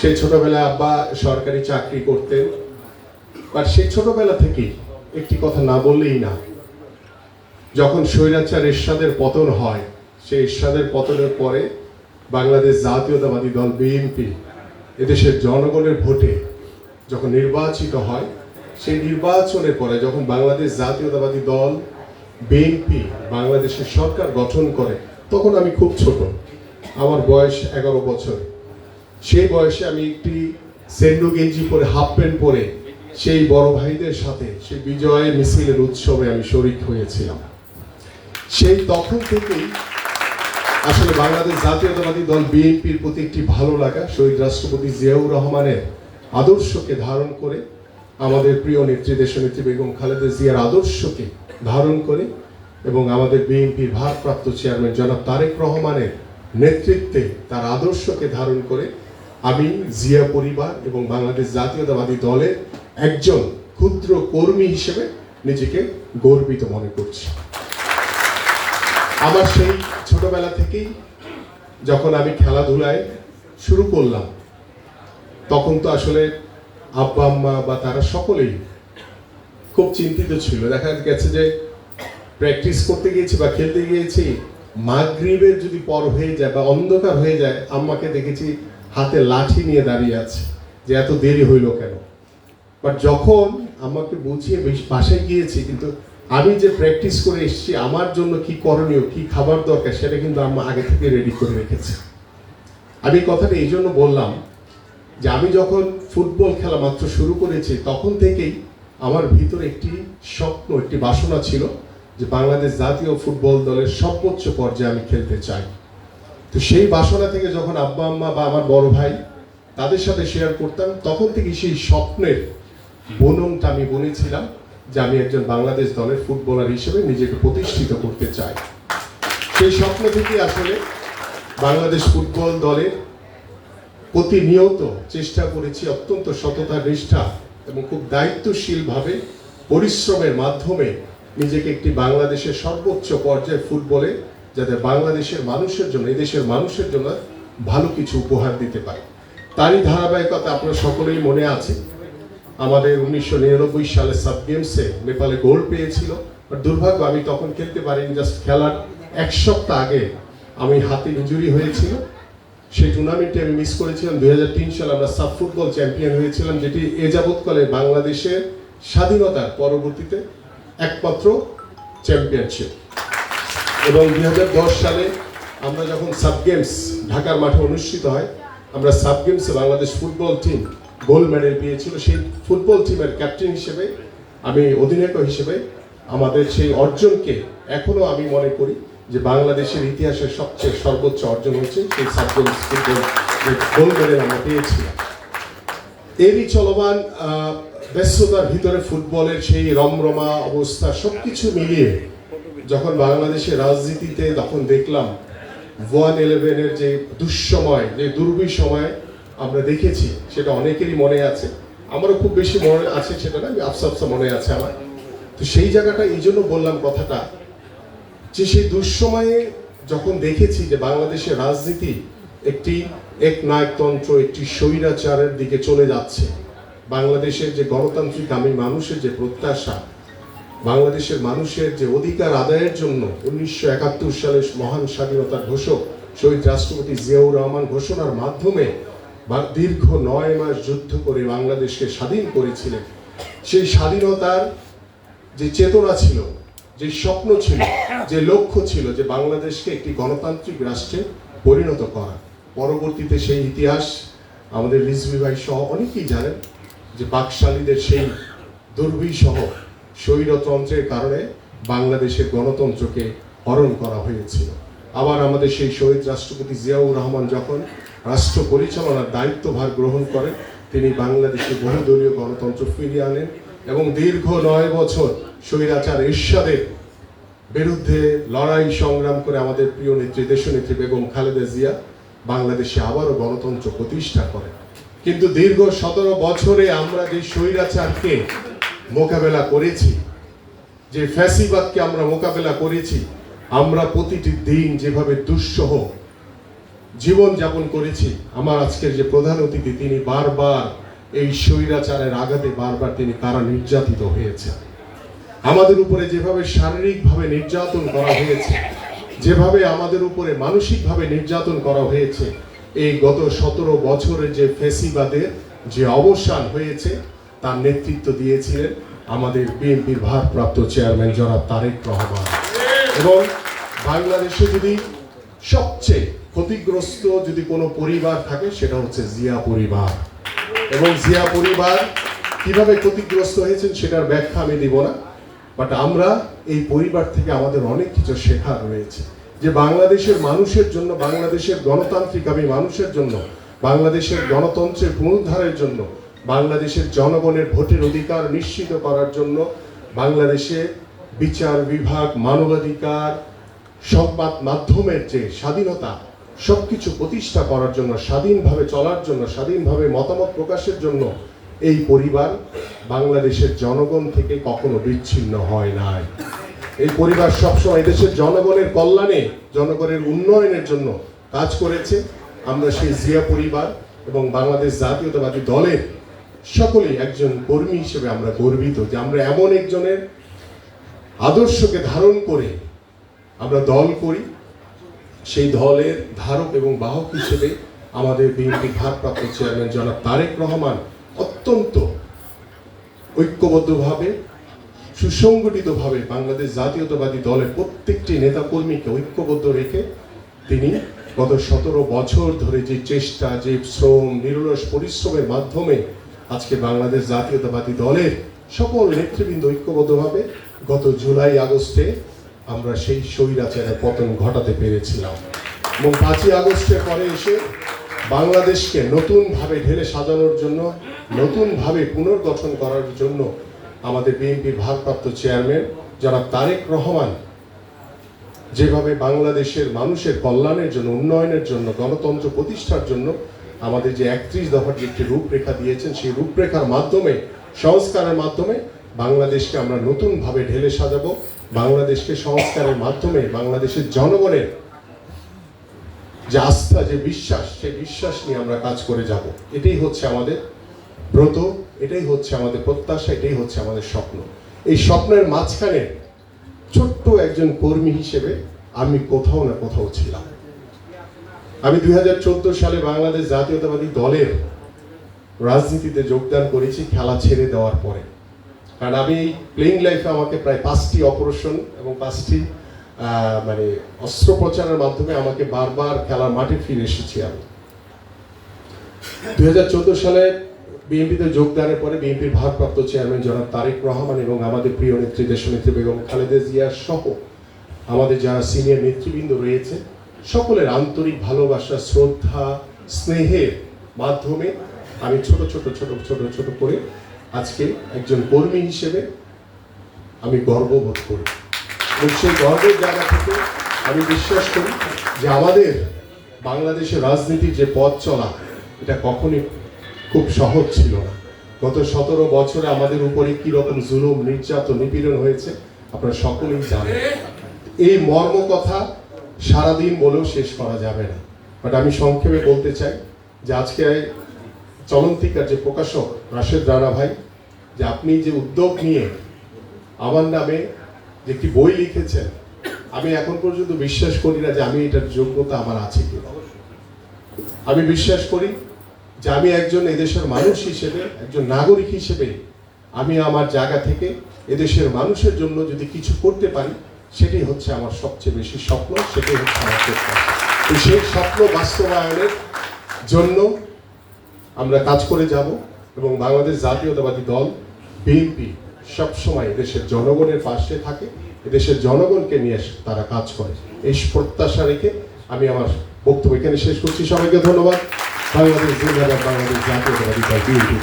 সেই ছোটবেলায় আব্বা সরকারি চাকরি করতেন। আর সেই ছোটবেলা থেকেই একটি কথা না বললেই না, যখন স্বৈরাচার এরশাদের পতন হয় সেই এরশাদের পতনের পরে বাংলাদেশ জাতীয়তাবাদী দল বিএনপি এদেশের জনগণের ভোটে যখন নির্বাচিত হয়, সেই নির্বাচনের পরে যখন বাংলাদেশ জাতীয়তাবাদী দল বিএনপি বাংলাদেশের সরকার গঠন করে, তখন আমি খুব ছোট। আমার বয়স এগারো বছর। সেই বয়সে আমি একটি সেন্ডু গেঞ্জি পরে হাফ প্যান্ট পরে সেই বড় ভাইদের সাথে, সেই বিজয় মিছিলের উৎসবে আমি শরিক হয়েছিলাম। সেই তখন থেকেই আসলে বাংলাদেশ জাতীয়তাবাদী দল বিএনপির প্রতি একটি ভালো লাগা, শহীদ রাষ্ট্রপতি জিয়াউর রহমানের আদর্শকে ধারণ করে, আমাদের প্রিয় নেত্রী, দেশনেত্রী বেগম খালেদা জিয়ার আদর্শকে ধারণ করে এবং আমাদের বিএনপির ভারপ্রাপ্ত চেয়ারম্যান জনাব তারেক রহমানের নেতৃত্বে তার আদর্শকে ধারণ করে আমি জিয়া পরিবার এবং বাংলাদেশ জাতীয়তাবাদী দলের একজন ক্ষুদ্র কর্মী হিসেবে নিজেকে গর্বিত মনে করছি। আমার সেই ছোটবেলা থেকেই যখন আমি খেলাধুলায় শুরু করলাম, তখন তো আসলে আব্বা, আম্মা বা তারা সকলেই খুব চিন্তিত ছিল। দেখা গেছে যে প্র্যাকটিস করতে গিয়েছি বা খেলতে গিয়েছি, মাগরিবের যদি পর হয়ে যায় বা অন্ধকার হয়ে যায়, আম্মাকে দেখেছি হাতে লাঠি নিয়ে দাঁড়িয়ে আছে যে এত দেরি হইল কেন? বাট যখন আমাকে বুঝিয়ে বেশ- বাসায় গিয়েছি, কিন্তু আমি যে প্র্যাকটিস করে এসেছি, আমার জন্য কি করণীয়, কি খাবার দরকার, সেটা কিন্তু আম্মা আগে থেকে রেডি করে রেখেছে। আমি কথাটা এই জন্য বললাম যে আমি যখন ফুটবল খেলা মাত্র শুরু করেছি, তখন থেকেই আমার ভিতরে একটি স্বপ্ন, একটি বাসনা ছিল যে বাংলাদেশ জাতীয় ফুটবল দলের সর্বোচ্চ পর্যায়ে আমি খেলতে চাই। তো সেই বাসনা থেকে যখন আব্বা, আম্মা বা আমার বড় ভাই তাদের সাথে শেয়ার করতাম, তখন থেকে সেই স্বপ্নের বনমটা আমি বনেছিলাম যে আমি একজন বাংলাদেশ দলের ফুটবলার হিসেবে নিজেকে প্রতিষ্ঠিত করতে চাই। সেই স্বপ্ন থেকে আসলে বাংলাদেশ ফুটবল দলের প্রতিনিয়ত চেষ্টা করেছি অত্যন্ত সততা নিষ্ঠা এবং খুব দায়িত্বশীলভাবে পরিশ্রমের মাধ্যমে নিজেকে একটি বাংলাদেশের সর্বোচ্চ পর্যায়ে ফুটবলে যাতে বাংলাদেশের মানুষের জন্য এদেশের মানুষের জন্য ভালো কিছু উপহার দিতে পারে। তারই ধারাবাহিকতা আপনার সকলেই মনে আছে। আমাদের উনিশশো নিরানব্বই সালে সাব গেমসে নেপালে গোল্ড পেয়েছিল। দুর্ভাগ্য, আমি তখন খেলতে পারিনি, জাস্ট খেলার এক সপ্তাহ আগে আমি হাতে ইঞ্জুরি হয়েছিল। সেই টুর্নামেন্টে আমি মিস করেছিলাম। দুই হাজার তিন সালে আমরা সাব ফুটবল চ্যাম্পিয়ন হয়েছিলাম, যেটি এ যাবৎকালে বাংলাদেশের স্বাধীনতার পরবর্তীতে একমাত্র চ্যাম্পিয়নশিপ এবং দুই হাজার দশ সালে আমরা যখন সাব গেমস ঢাকার মাঠে অনুষ্ঠিত হয়, আমরা সাব গেমসে Bangladesh football team gold medal পেয়েছিল। সেই ফুটবল টিমের ক্যাপ্টেন হিসেবে, আমি অধিনায়ক হিসেবে আমাদের সেই অর্জনকে এখনও আমি মনে করি যে বাংলাদেশের ইতিহাসের সবচেয়ে সর্বোচ্চ অর্জন হচ্ছে সেই sub games football gold medal আমরা পেয়েছিলাম। এরই চলমান ব্যস্ততার ভিতরে ফুটবলের সেই রমরমা অবস্থা সবকিছু মিলিয়ে যখন বাংলাদেশের রাজনীতিতে তখন দেখলাম ওয়ান ইলেভেনের যে দুঃসময়, যে দুর্বিসময় আমরা দেখেছি, সেটা অনেকেরই মনে আছে। আমারও খুব বেশি মনে আছে সেটা না আফসা আফসা মনে আছে আমার। তো সেই জায়গাটা এই জন্য বললাম কথাটা যে সেই দুঃসময়ে যখন দেখেছি যে বাংলাদেশের রাজনীতি একটি এক নায়কতন্ত্র একটি স্বৈরাচারের দিকে চলে যাচ্ছে, বাংলাদেশের যে গণতান্ত্রিক আমি মানুষের যে প্রত্যাশা বাংলাদেশের মানুষের যে অধিকার আদায়ের জন্য উনিশশো একাত্তর সালের মহান স্বাধীনতার ঘোষক শহীদ রাষ্ট্রপতি জিয়াউর রহমান ঘোষণার মাধ্যমে বা- দীর্ঘ নয় মাস যুদ্ধ করে বাংলাদেশকে স্বাধীন করেছিলেন। সেই স্বাধীনতার যে চেতনা ছিল, যে স্বপ্ন ছিল, যে লক্ষ্য ছিল যে বাংলাদেশকে একটি গণতান্ত্রিক রাষ্ট্রে পরিণত করা। পরবর্তীতে সেই ইতিহাস আমাদের রিজভি ভাই সহ অনেকেই জানেন যে বাকশালীদের সেই দুর্বিসহ স্বৈরতন্ত্রের কারণে বাংলাদেশের গণতন্ত্রকে হরণ করা হয়েছিল। আবার আমাদের সেই শহীদ রাষ্ট্রপতি জিয়াউর রহমান যখন রাষ্ট্র পরিচালনার দায়িত্বভার গ্রহণ করেন, তিনি বাংলাদেশে বহুদলীয় গণতন্ত্র ফিরিয়ে আনেন এবং দীর্ঘ নয় বছর স্বৈরাচার এরশাদের বিরুদ্ধে লড়াই সংগ্রাম করে আমাদের প্রিয় নেত্রী, দেশনেত্রী বেগম খালেদা জিয়া বাংলাদেশে আবারও গণতন্ত্র প্রতিষ্ঠা করেন। কিন্তু দীর্ঘ সতেরো বছরে আমরা যে স্বৈরাচারকে মোকাবেলা করেছি, যে ফ্যাসিবাদকে আমরা মোকাবেলা করেছি, আমরা প্রতিটি দিন যেভাবে দুঃসহ জীবন যাপন করেছি, আমার আজকের যে প্রধান অতিথি, তিনি বারবার এই স্বৈরাচারের আঘাতে বারবার তিনি কারা নির্যাতিত হয়েছে। আমাদের উপরে যেভাবে শারীরিকভাবে নির্যাতন করা হয়েছে, যেভাবে আমাদের উপরে মানসিকভাবে নির্যাতন করা হয়েছে, এই গত সতেরো বছরের যে ফেসিবাদের যে অবসান হয়েছে তার নেতৃত্ব দিয়েছিলেন আমাদের বিএনপির ভারপ্রাপ্ত চেয়ারম্যান জনাব তারেক রহমান। এবং বাংলাদেশে যদি সবচেয়ে ক্ষতিগ্রস্ত যদি কোনো পরিবার থাকে, সেটা হচ্ছে জিয়া পরিবার। এবং জিয়া পরিবার কীভাবে ক্ষতিগ্রস্ত হয়েছেন সেটার ব্যাখ্যা আমি দিব না বাট আমরা এই পরিবার থেকে আমাদের অনেক কিছু শেখার রয়েছে। যে বাংলাদেশের মানুষের জন্য, বাংলাদেশের গণতান্ত্রিক আমি মানুষের জন্য, বাংলাদেশের গণতন্ত্রের পুনরুদ্ধারের জন্য বাংলাদেশের জনগণের ভোটের অধিকার নিশ্চিত করার জন্য বাংলাদেশে বিচার বিভাগ, মানবাধিকার, সংবাদ মাধ্যমের যে স্বাধীনতা, সবকিছু প্রতিষ্ঠা করার জন্য, স্বাধীনভাবে চলার জন্য, স্বাধীনভাবে মতামত প্রকাশের জন্য এই পরিবার বাংলাদেশের জনগণ থেকে কখনো বিচ্ছিন্ন হয় নাই। এই পরিবার সবসময় দেশের জনগণের কল্যাণে, জনগণের উন্নয়নের জন্য কাজ করেছে। আমরা সেই জিয়া পরিবার এবং বাংলাদেশ জাতীয়তাবাদী দলের সকলেই একজন কর্মী হিসেবে আমরা গর্বিত যে আমরা এমন একজনের আদর্শকে ধারণ করে আমরা দল করি। সেই দলের ধারক এবং বাহক হিসেবে আমাদের বিএনপি ভারপ্রাপ্ত চেয়ারম্যান জনাব তারেক রহমান অত্যন্ত ঐক্যবদ্ধভাবে, সুসংগঠিতভাবে বাংলাদেশ জাতীয়তাবাদী দলের প্রত্যেকটি নেতাকর্মীকে ঐক্যবদ্ধ রেখে তিনি গত সতেরো বছর ধরে যে চেষ্টা, যে শ্রম, নিরলস পরিশ্রমের মাধ্যমে আজকে বাংলাদেশ জাতীয়তাবাদী দলের সকল নেতৃবৃন্দ ঐক্যবদ্ধভাবে গত জুলাই আগস্টে আমরা সেই স্বৈরাচারের পতন ঘটাতে পেরেছিলাম। এবং পাঁচই আগস্টের পরে এসে বাংলাদেশকে নতুনভাবে ঢেলে সাজানোর জন্য, নতুনভাবে পুনর্গঠন করার জন্য আমাদের বিএনপির ভারপ্রাপ্ত চেয়ারম্যান যারা তারেক রহমান যেভাবে বাংলাদেশের মানুষের কল্যাণের জন্য, উন্নয়নের জন্য, গণতন্ত্র প্রতিষ্ঠার জন্য আমাদের যে একত্রিশ দফার যে একটি রূপরেখা দিয়েছেন, সেই রূপরেখার মাধ্যমে, সংস্কারের মাধ্যমে বাংলাদেশকে আমরা নতুনভাবে ঢেলে সাজাবো। বাংলাদেশকে সংস্কারের মাধ্যমে বাংলাদেশের জনগণের যে আস্থা, যে বিশ্বাস, সেই বিশ্বাস নিয়ে আমরা কাজ করে যাব। এটাই হচ্ছে আমাদের ব্রত, এটাই হচ্ছে আমাদের প্রত্যাশা, এটাই হচ্ছে আমাদের স্বপ্ন। এই স্বপ্নের মাঝখানে ছোট্ট একজন কর্মী হিসেবে আমি কোথাও না কোথাও ছিলাম। আমি দুই হাজার চোদ্দ সালে বাংলাদেশ জাতীয়তাবাদী দলের রাজনীতিতে যোগদান করেছি, খেলা ছেড়ে দেওয়ার পরে। কারণ আমি প্লেইং লাইফে আমাকে প্রায় পাঁচটি অপারেশন এবং পাঁচটি মানে অস্ত্রোপচারের মাধ্যমে আমাকে বারবার খেলার মাঠে ফিরে এসেছি আমি। দুই হাজার চোদ্দ সালে বিএনপিতে যোগদানের পরে বিএনপির ভারপ্রাপ্ত চেয়ারম্যান জনাব তারেক রহমান এবং আমাদের প্রিয় নেত্রী দেশনেত্রী বেগম খালেদা জিয়া সহ আমাদের যারা সিনিয়র নেতৃবৃন্দ রয়েছে সকলের আন্তরিক ভালোবাসা, শ্রদ্ধা, স্নেহের মাধ্যমে আমি ছোট ছোট ছোট ছোট ছোট করে আজকে একজন কর্মী হিসেবে আমি গর্ববোধ করি। এবং সেই গর্বের জায়গা থেকে আমি বিশ্বাস করি যে আমাদের বাংলাদেশের রাজনীতির যে পথ চলা, এটা কখনই খুব সহজ ছিল না। গত সতেরো বছরে আমাদের উপরে কি রকম জুলুম, নির্যাতন, নিপীড়ন হয়েছে, আপনারা সকলেই জানেন। এই মর্ম কথা সারাদিন বলেও শেষ করা যাবে না। বাট আমি সংক্ষেপে বলতে চাই যে আজকে চলন্তিকার যে প্রকাশক রাশেদ রানা ভাই, যে আপনি যে উদ্যোগ নিয়ে আমার নামে যে একটি বই লিখেছেন, আমি এখন পর্যন্ত বিশ্বাস করি না যে আমি এটার যোগ্যতা আমার আছে কি আমি বিশ্বাস করি যে আমি একজন এদেশের মানুষ হিসেবে, একজন নাগরিক হিসেবে আমি আমার জায়গা থেকে এদেশের মানুষের জন্য যদি কিছু করতে পারি সেটাই হচ্ছে আমার সবচেয়ে বেশি স্বপ্ন, সেটাই হচ্ছে আমার প্রত্যাশা। তো সেই স্বপ্ন বাস্তবায়নের জন্য আমরা কাজ করে যাব এবং বাংলাদেশ জাতীয়তাবাদী দল বিএনপি সবসময় দেশের জনগণের পাশে থাকে দেশের জনগণকে নিয়ে তারা কাজ করে। এই প্রত্যাশা রেখে আমি আমার বক্তব্য এখানে শেষ করছি। সবাইকে ধন্যবাদ। বাংলাদেশ বাংলাদেশ জাতীয়তাবাদী দল বিএনপি